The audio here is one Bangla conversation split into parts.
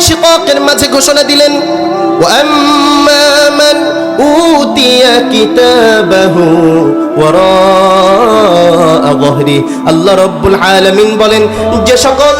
ইনশিকাকের মাঝে ঘোষণা দিলেন وأما من أوتي كتابه وراء ظهره আল্লাহ রব্বুল আলামিন বলেন যে সকল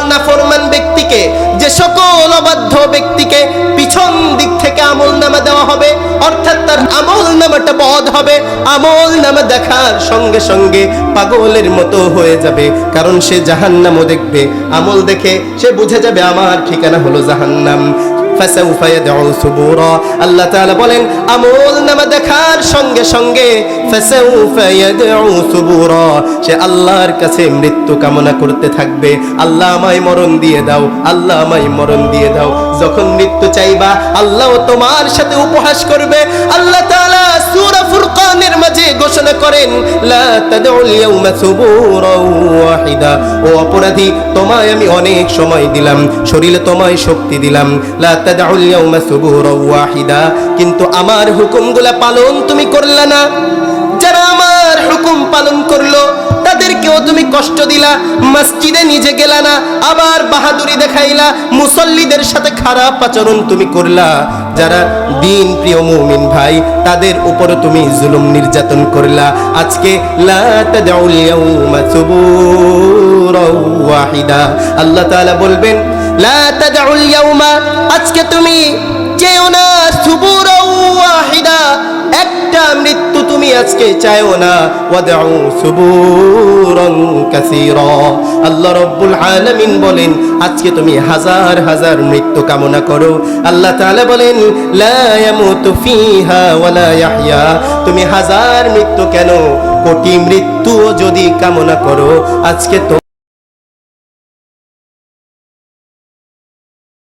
নাফরমান ব্যক্তিকে যে সকল অবাধ্য ব্যক্তিকে পিছন দিক থেকে আমল নামা দেওয়া হবে। অর্থাৎ তার আমল নামাটা বধ হবে। আমল নামা দেখার সঙ্গে সঙ্গে পাগলের মতো হয়ে যাবে। কারণ সে জাহান্নামও দেখবে। আমল দেখে সে বুঝে যাবে, আমার ঠিকানা হলো জাহান্নাম। আল্লাহ বলেন, আমল নামা দেখার সঙ্গে সঙ্গে সে আল্লাহর কাছে মৃত্যু কামনা করতে থাকবে। আল্লাহ আমায় মরণ দিয়ে দাও, আল্লাহ আমায় মরণ দিয়ে দাও। যখন মৃত্যু চাইবা, আল্লাহ তোমার সাথে উপহাস করবে। আল্লাহ তাআলা সূরা ফুরকানের মাঝে ঘোষণা করেন ও অপরাধী, তোমায় আমি অনেক সময় দিলাম, শরীরে তোমায় শক্তি দিলাম। কিন্তু আমার হুকুমগুলা পালন তুমি করলে না। কষ্ট দিলা, মসজিদে নিজে গেলা না, আবার বাহাদুরি দেখাইলা, মুসল্লিদের সাথে খারাপ আচরণ তুমি করলা। যারা দিন প্রিয় মুমিন ভাই, তাদের উপরে তুমি জুলুম নির্যাতন করলা। আজকে আল্লাহ তাআলা বলবেন, লা আজকে তুমি চেও না সুবুরা আজকে চায়ও না। ওয়াদাউ সুবুরান কাসীরা। আল্লাহ আলামিন বলেন, আজকে তুমি হাজার হাজার মৃত্যু কামনা করো। আল্লাহ তাআলা বলেন, লা ইয়ামুতু ফিহা ওয়ালা ইয়াহইয়া। তুমি হাজার মৃত্যু কেন? কোটি মৃত্যু যদি কামনা করো, আজকে তো